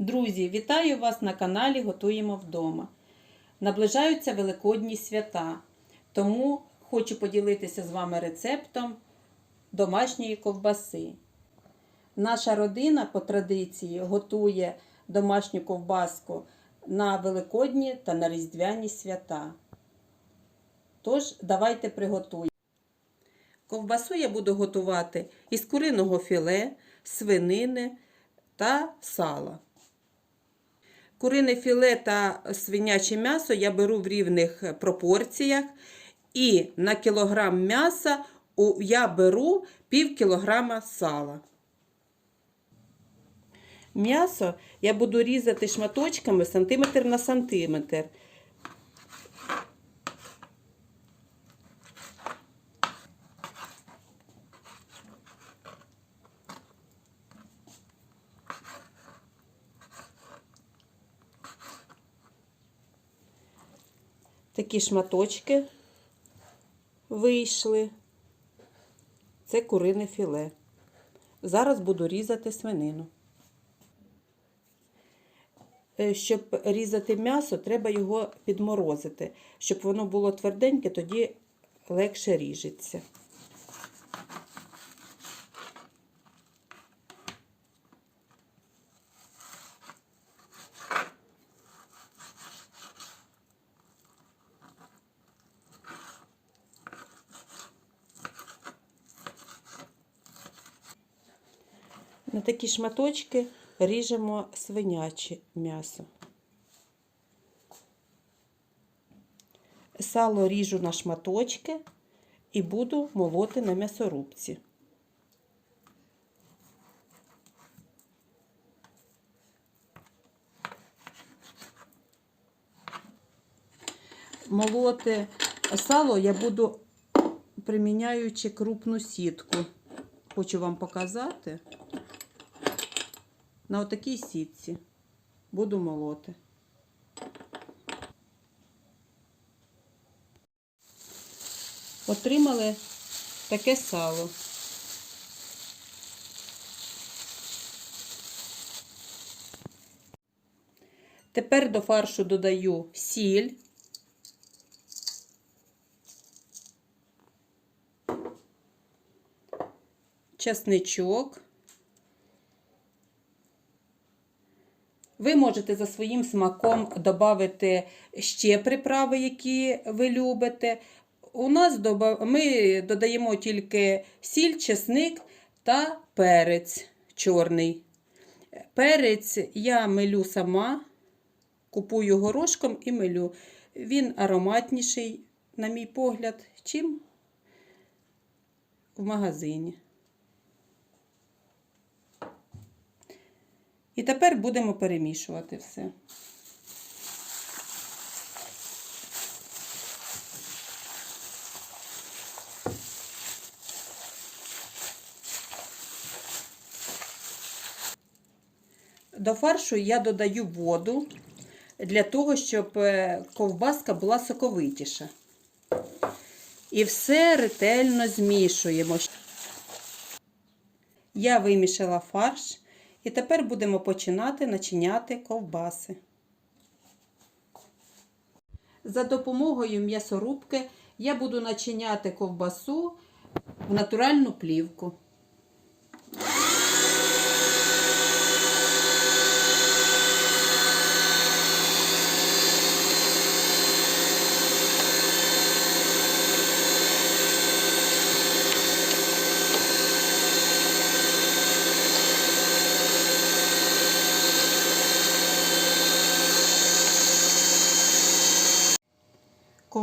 Друзі, вітаю вас на каналі Готуємо вдома. Наближаються великодні свята, тому хочу поділитися з вами рецептом домашньої ковбаси. Наша родина по традиції готує домашню ковбаску на великодні та на різдвяні свята. Тож, давайте приготуємо. Ковбасу я буду готувати із куриного філе, свинини та сала. Курине філе та свиняче м'ясо я беру в рівних пропорціях. І на кілограм м'яса я беру пів кілограма сала. М'ясо я буду різати шматочками сантиметр на сантиметр. Такі шматочки вийшли. Це курине філе. Зараз буду різати свинину. Е, Щоб різати м'ясо, треба його підморозити. Щоб воно було тверденьке, тоді легше ріжеться. На такі шматочки ріжемо свиняче м'ясо. Сало ріжу на шматочки і буду молоти на м'ясорубці. Молоти сало я буду приміняючи крупну сітку. Хочу вам показати. На отакій сітці буду молоти. Отримали таке сало. Тепер до фаршу додаю сіль. Часничок. Ви можете за своїм смаком додати ще приправи, які ви любите. У нас ми додаємо тільки сіль, чесник та перець чорний. Перець я милю сама, купую горошком і милю. Він ароматніший, на мій погляд, чим в магазині. І тепер будемо перемішувати все. До фаршу я додаю воду для того, щоб е, ковбаска була соковитіша. І все ретельно змішуємо. Я вимішала фарш. І тепер будемо починати начиняти ковбаси. За допомогою м'ясорубки я буду начиняти ковбасу в натуральну плівку.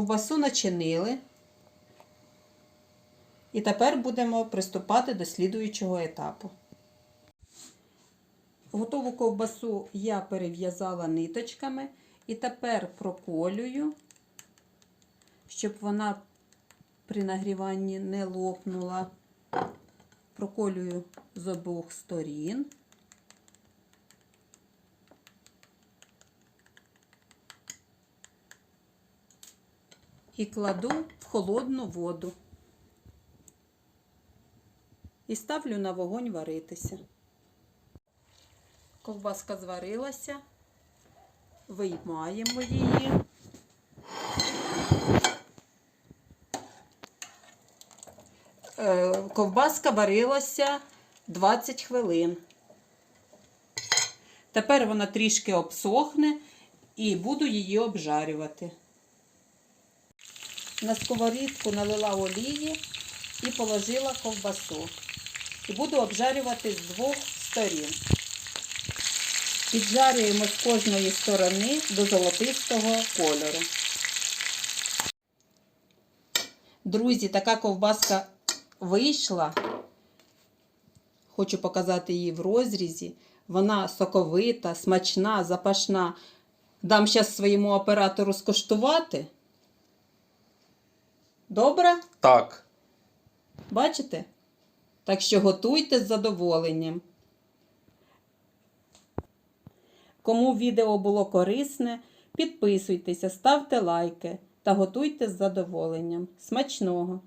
Ковбасу начинили. І тепер будемо приступати до слідуючого етапу. Готову ковбасу я перев'язала ниточками і тепер проколюю, щоб вона при нагріванні не лопнула. Проколюю з обох сторін. І кладу в холодну воду. І ставлю на вогонь варитися. Ковбаска зварилася. Виймаємо її. Е, Ковбаска варилася 20 хвилин. Тепер вона трішки обсохне і буду її обжарювати. На сковорідку налила олії і положила ковбасу. І буду обжарювати з двох сторін. Піджарюємо з кожної сторони до золотистого кольору. Друзі, така ковбаска вийшла. Хочу показати її в розрізі. Вона соковита, смачна, запашна. Дам зараз своєму оператору скуштувати. Добре? Так. Бачите? Так що готуйте з задоволенням. Кому відео було корисне, підписуйтеся, ставте лайки та готуйте з задоволенням. Смачного!